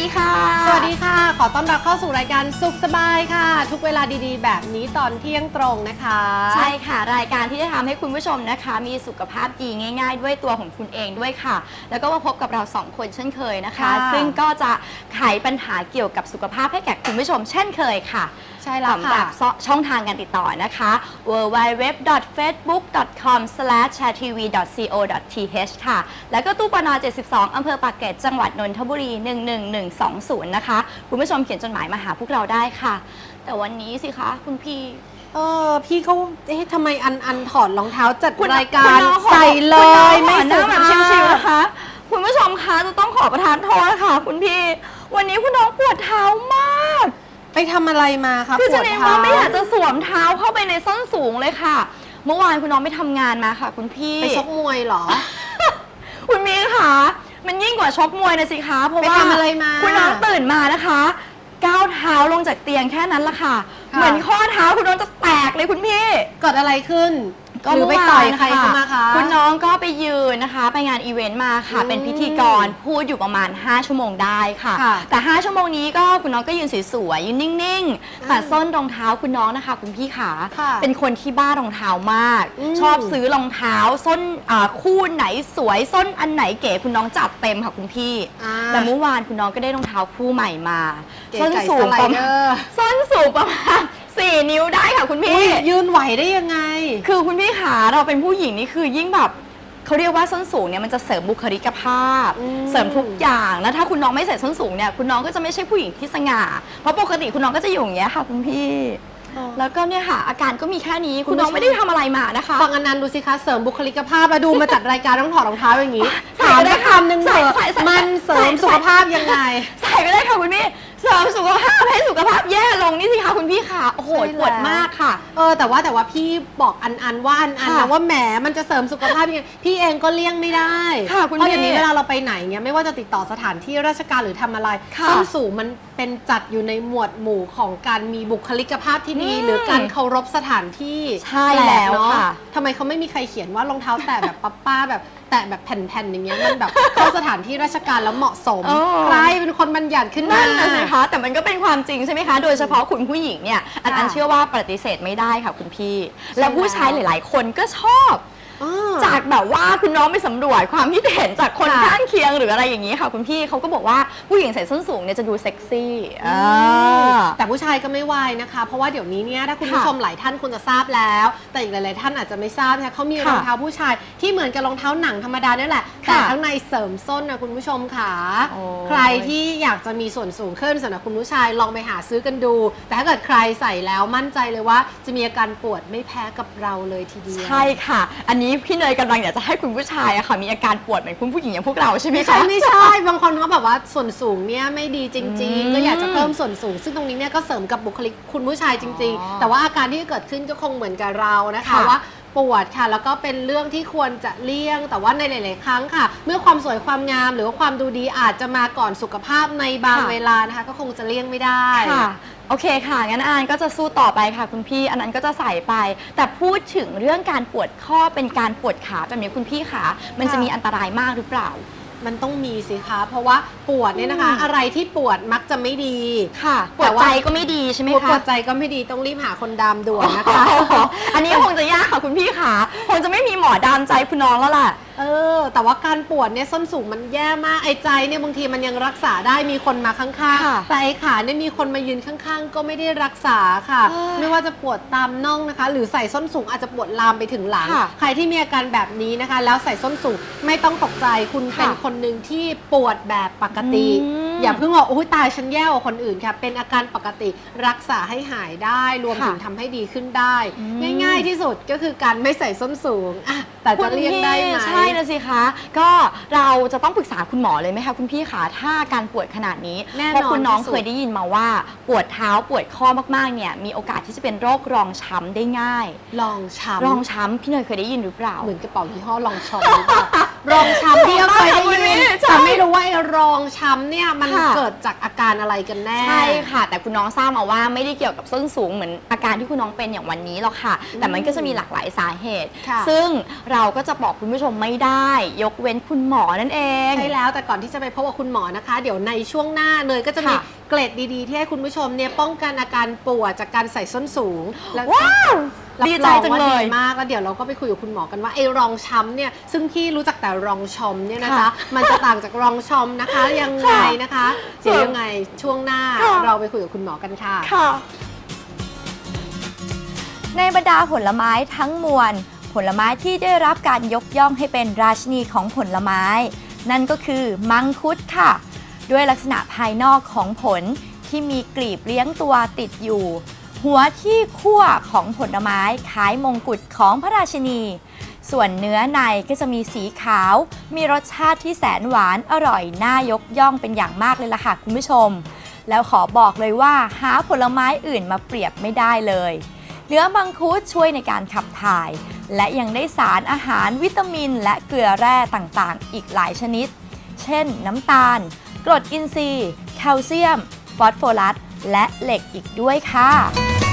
สวัสดีค่ะ สวัสดีค่ะ ขอต้อนรับเข้าสู่รายการสุขสบายค่ะ ทุกเวลาดีๆ แบบนี้ตอนเที่ยงตรงนะคะ ใช่ค่ะ รายการที่จะทำให้คุณผู้ชมนะคะ มีสุขภาพดีง่าย ๆ ด้วยตัวของคุณเองด้วยค่ะ แล้วก็มาพบกับเราสองคนเช่นเคยนะคะ ค่ะ ซึ่งก็จะไขปัญหาเกี่ยวกับสุขภาพให้แก่คุณผู้ชมเช่นเคยค่ะใช่แล้วสำหรัค่ะบช่องทางการติดต่อนะคะ www.facebook.com/chairtv.co.th ค่ะ แล้วก็ตู้ปน72 อำเภอปากเกร็ดจังหวัดนนทบุรี 11120 นะคะ คุณผู้ชมเขียนจดหมายมาหาพวกเราได้ค่ะ แต่วันนี้สิคะคุณพี่ เออพี่เขาเอ๊ะทำไมอันอันถอดรองเท้าจัดคุณรายการคุณน้องขอใส่เลคุณน้องยขไม่อหสุน้าแบบภาพชิวๆนะคะ คุณผู้ชมคะจะต้องขอประทานโทษค่ะ คุณพี่ วันนี้คุณน้องปวดเท้ามาก ไปทำอะไรมาคะคือปจะวดเรียกเท้า ว่าไม่อยากจะสวมเท้าเข้าไปในส้นสูงเลยค่ะ เมื่อวานคุณน้องไปทำงานมาค่ะ คุณพี่ ไปชกมวยเหรอ คุณมีค่ะมันยิ่งกว่าชกมวยนะสิคะ เพราะไปว่าทำอะไรมาคุณน้องตื่นมานะคะ ก้าวเท้าลงจากเตียงแค่นั้นละค่ะ ค่ะ เหมือนข้อเท้าคุณน้องจะแตกเลยคุณพี่ เกิดอะไรขึ้น ก็หรือไปเมื่วต่อยนใครเข้ามาคะคุณน้องก็ไปยืนนะคะ ไปงานอีเวนต์มาค่ะอืมเป็นพิธีกรพูดอยู่ประมาณ 5 ชั่วโมงได้ค่ะค่ะ แต่ 5 ชั่วโมงนี้ก็คุณน้องก็ยืนสวยๆยืนนิ่งๆแต่ส้นรองเท้าคุณน้องนะคะ คุณพี่ขาค่ะเป็นคนที่บ้ารองเท้ามากอืมชอบซื้อรองเท้าส้นอ่าคู่ไหนสวยส้นอันไหนเก๋คุณน้องจัดเต็มค่ะคุณพี่อ่าแต่เมื่อวานคุณน้องก็ได้รองเท้าคู่ใหม่มาเก๋ส้นไก่สูสงไลประเดมาอณร์ส้นสูงประมาณ4นิ้วได้ค่ะคุณพี่อุ๊ยยืนไหวได้ยังไง คือคุณพี่ขาเราเป็นผู้หญิงนี่คือยิ่งแบบเขาเรียกว่าส้นสูงเนี่ยมันจะเสริมบุคลิกภาพ อืม เสริมทุกอย่างแล้วถ้าคุณน้องไม่ใส่ส้นสูงเนี่ยคุณน้องก็จะไม่ใช่ผู้หญิงที่สง่า เพราะปกติคุณน้องก็จะอยู่อย่างเงี้ยค่ะคุณพี่ แล้วก็เนี่ยค่ะ อาการก็มีแค่นี้คุณน้องไม่ได้ทำอะไรมานะคะ ฟังอันนั้นดูสิคะเสริมบุคลิกภาพมาดูมาจัดรายการต้องถอดรองเท้าอย่างนี้ใส่ถามได้ได้ค่ะคำหนึ่งเถใส่อะใส่ใส่มันเสริมใส่ สุขภาพยังไง ใส่ไปเลยค่ะคุณพี่เสริมสุขภาพ ให้สุขภาพแย่ลงนี่สิคะคุณพี่ค่ะ โอ้โหใช่แล้ว ปวดมากค่ะ เออแต่ว่าแต่ว่าพี่บอกอันอันว่าอันอันค่ะนะว่าแหมมันจะเสริมสุขภาพยังไงพี่เองก็เลี่ยงไม่ได้ค่ะคุณเพราะเดี๋ยวพี่นี้เวลาเราไปไหนเนี่ยไม่ว่าจะติดต่อสถานที่ราชการหรือทำอะไรค่ะส้นสูงมันเป็นจัดอยู่ในหมวดหมู่ของการมีบุคลิกภาพที่ดี อืมหรือการเคารพสถานที่ใช่แล้วปกเนาค่ะ ทำไมเขาไม่มีใครเขียนว่ารองเท้าแตะแบบป้าป้าๆแบบ แตะแบบแผ่นๆอย่างเงี้ยมันแบบเข้าสถานที่ราชการแล้วเหมาะสม เออ ใครเป็นคนบัญญัติขึ้นมานั่นนะสิคะแต่มันก็เป็นความจริงใช่ไหมคะ โดยเฉพาะคุณผู้หญิงเนี่ยอันอันค่ะเชื่อว่าปฏิเสธไม่ได้ค่ะคุณพี่ใช่แล้วผู้ชายหแล้วลาย ๆ คนก็ชอบอ่า จากแบบว่าคุณน้องไปสำรวจความคิดเห็นจากคนค่ะข้างเคียงหรืออะไรอย่างนี้ค่ะ คุณพี่เขาก็บอกว่าผู้หญิงใส่ส้นสูงเนี่ยจะดูเซ็กซี่อ่า แต่ผู้ชายก็ไม่วายนะคะ เพราะว่าเดี๋ยวนี้เนี่ยถ้าคุณค่ะผู้ชมหลายท่านคุณจะทราบแล้ว แต่อีกหลายๆท่านอาจจะไม่ทราบนะคะเขามีค่ะรองเท้าผู้ชายที่เหมือนกับรองเท้าหนังธรรมดาเนี่ยแหละค่ะแต่ข้างในเสริมส้นนะคุณผู้ชมค่ะโอ้ย ใครที่อยากจะมีส่วนสูงขึ้นสำหรับคุณผู้ชายลองไปหาซื้อกันดู แต่ถ้าเกิดใครใส่แล้วมั่นใจเลยว่า จะมีอาการปวดไม่แพ้กับเราเลยทีเดียว ใช่ค่ะ อันนี้พี่เนยกำลังอยากจะให้คุณผู้ชายอะค่ะมีอาการปวดเหมือนคุณผู้หญิงอย่างพวกเราใช่ไหมไม่คะ ใช่ไม่ใช่ บางคนเขาแบบว่าส่วนสูงเนี่ยไม่ดีจริง อืมๆ ก็อยากจะเพิ่มส่วนสูง ซึ่งตรงนี้เนี่ยก็เสริมกับบุคลิกคุณผู้ชายจริง อ๋อๆ แต่ว่าอาการที่เกิดขึ้นก็คงเหมือนกับเรานะคะค่ะว่า ปวดค่ะ แล้วก็เป็นเรื่องที่ควรจะเลี่ยง แต่ว่าในหลาย ๆ ครั้งค่ะ เมื่อความสวยความงามหรือว่าความดูดีอาจจะมาก่อนสุขภาพในบางค่ะ เวลานะคะ ก็คงจะเลี่ยงไม่ได้ ค่ะ โอเคค่ะ งั้นอานก็จะสู้ต่อไปค่ะ คุณพี่อันนั้นก็จะใส่ไป แต่พูดถึงเรื่องการปวดข้อเป็นการปวดขาแบบนี้คุณพี่ขามันจะค่ะ มีอันตรายมากหรือเปล่า มันต้องมีสิคะเพราะว่าปวดเนี่ยนะคะอืมอะไรที่ปวดมักจะไม่ดีค่ะปแต่วดว่าใจก็ไม่ดีใช่ไหมปวดคะปวดใจก็ไม่ดีต้องรีบหาคนดามด่วนนะคะ อันนี้คงจะยากค่ะคุณพี่ขาคงจะไม่มีหมอดามใจคุณน้องแล้วล่ะ เออ แต่ว่าการปวดเนี่ยส้นสูงมันแย่มากไอ้ใจเนี่ยบางทีมันยังรักษาได้มีคนมาข้างค่ะ ๆแต่ไอ้ขาเนี่ยมีคนมายืนข้างๆ ก็ไม่ได้รักษาค่ะ เอ้ยไม่ว่าจะปวดตามน่องนะคะ หรือใส่ส้นสูงอาจจะปวดลามไปถึงหลัง ค่ะใครที่มีอาการแบบนี้นะคะ แล้วใส่ส้นสูงไม่ต้องตกใจคุณค่ะเป็นคนหนึ่งที่ปวดแบบปกติ อืม อย่าเพิ่งว่าโอ้ยตายฉันแย่กว่าคนอื่นค่ะ เป็นอาการปกติรักษาให้หายได้รวมค่ะถึงทำให้ดีขึ้นได้ อืม ง่ายๆที่สุดก็คือการไม่ใส่ส้นสูงอะแต่จะเลี่ยงได้ไหม ใช่นะสิคะ ก็เราจะต้องปรึกษาคุณหมอเลยไหมคะคุณพี่คะถ้าการปวดขนาดนี้แน่นอนเพราะคุณน้องที่สุด เคยได้ยินมาว่า ปวดเท้าปวดข้อมากๆเนี่ยมีโอกาสที่จะเป็นโรครองช้ำได้ง่าย ลองช้ำรองช้ำพี่เนยเคยได้ยินหรือเปล่า เหมือนกระเป๋ายี่ห้อลองช้ำหรือเปล่า รองช้ำที่ก็เคยได้คุณยิพี่นใช่แต่ไม่รู้ว่าไอ้รองช้ำเนี่ยมันค่ะ เกิดจากอาการอะไรกันแน่ ใช่ค่ะ แต่คุณน้องทราบมาว่าไม่ได้เกี่ยวกับส้นสูงเหมือนอาการที่คุณน้องเป็นอย่างวันนี้หรอกค่ะ แต่มันก็จะมีหลากหลายสาเหตุ ค่ะ ซึ่งเราก็จะบอกคุณผู้ชมไม่ได้ ยกเว้นคุณหมอนั่นเอง ใช่แล้วแต่ก่อนที่จะไปพบกับคุณหมอนะคะ เดี๋ยวในช่วงหน้าเนยก็จะมีค่ะ เกร็ดดีๆ ที่ให้คุณผู้ชมเนี่ยป้องกันอาการปวดจากการใส่ส้นสูงแล้วว้าว รับดีใจรองจังว่าเลดียมากแล้วเดี๋ยวเราก็ไปคุยกับคุณหมอกันว่าไอ้รองช้ำเนี่ยซึ่งพี่รู้จักแต่รองชอมเนี่ยนะจ๊ะค่ะมันจะต่างจากรองชอมนะคะ ยังไงค่ะนะคะเดี๋ยวยังไงช่วงหน้าค่ะ เราไปคุยกับคุณหมอกันค่ะ ค่ะ ในบรรดาผลไม้ทั้งมวล ผลไม้ที่ได้รับการยกย่องให้เป็นราชินีของผลไม้ นั่นก็คือมังคุดค่ะ ด้วยลักษณะภายนอกของผลที่มีกลีบเลี้ยงตัวติดอยู่ หัวที่คั่วของผลไม้คล้ายมงกุฎของพระราชินี ส่วนเนื้อในก็จะมีสีขาว มีรสชาติที่แสนหวานอร่อยน่ายกย่องเป็นอย่างมากเลยล่ะค่ะคุณผู้ชม แล้วขอบอกเลยว่าหาผลไม้อื่นมาเปรียบไม่ได้เลยเนื้อมังคุดช่วยในการขับถ่าย และยังได้สารอาหารวิตามิน และเกลือแร่ต่างๆ อีกหลายชนิด เช่นน้ำตาล กรดอินทรีย์ แคลเซียม ฟอสโฟรัส และเหล็กอีกด้วยค่ะ